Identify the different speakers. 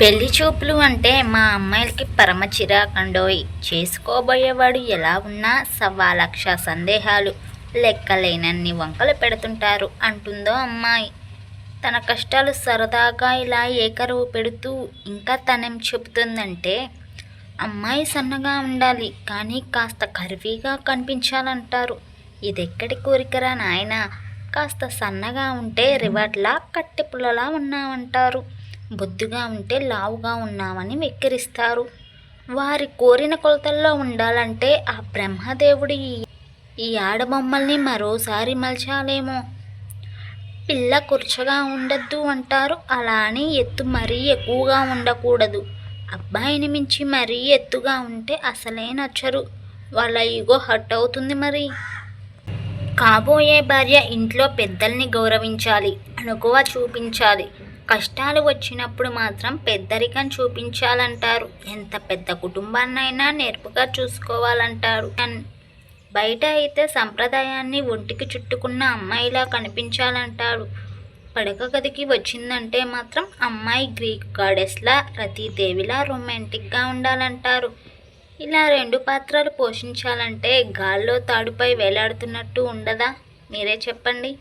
Speaker 1: పెళ్ళి చూపులు అంటే మా అమ్మాయిలకి పరమ చిరాకండోయ్. చేసుకోబోయేవాడు ఎలా ఉన్నా సవా లక్ష సందేహాలు లెక్కలేనన్ని వంకలు పెడుతుంటారు అంటుందో అమ్మాయి. తన కష్టాలు సరదాగా ఇలా ఏకరువు పెడుతూ ఇంకా తనేం చెబుతుందంటే అమ్మాయి సన్నగా ఉండాలి కానీ కాస్త కర్వీగా కనిపించాలంటారు. ఇదెక్కడి కోరికరా నాయనా? కాస్త సన్నగా ఉంటే రివర్లా కట్టెపుల్లలా ఉన్నామంటారు బొద్దుగా ఉంటే లావుగా ఉన్నామని వెక్కిరిస్తారు. వారి కోరిన కొలతల్లో ఉండాలంటే ఆ బ్రహ్మదేవుడి ఈ- ఈ ఆడబొమ్మల్ని మరోసారి మలచాలేమో. పిల్ల కుర్చగా ఉండద్దు అంటారు. అలా అని ఎత్తు మరీ ఎక్కువగా ఉండకూడదు. అబ్బాయిని మించి మరీ ఎత్తుగా ఉంటే అసలే నచ్చరు. వాళ్ళ ఈగో హట్ అవుతుంది మరి. కాబోయే భార్య ఇంట్లో పెద్దల్ని గౌరవించాలి అనుకువ చూపించాలి. కష్టాలు వచ్చినప్పుడు మాత్రం పెద్దరికం చూపించాలంటారు. ఎంత పెద్ద కుటుంబాన్నైనా నేర్పుగా చూసుకోవాలంటారు. బయట అయితే సంప్రదాయాన్ని ఒంటికి చుట్టుకున్న అమ్మాయిలా కనిపించాలంటారు. పడక గదికి వచ్చిందంటే మాత్రం అమ్మాయి గ్రీక్ గాడెస్లా రతీదేవిలా రొమాంటిక్గా ఉండాలంటారు. ఇలా రెండు పాత్రలు పోషించాలంటే గాల్లో తాడుపై వేలాడుతున్నట్టు ఉండదా? మీరే చెప్పండి.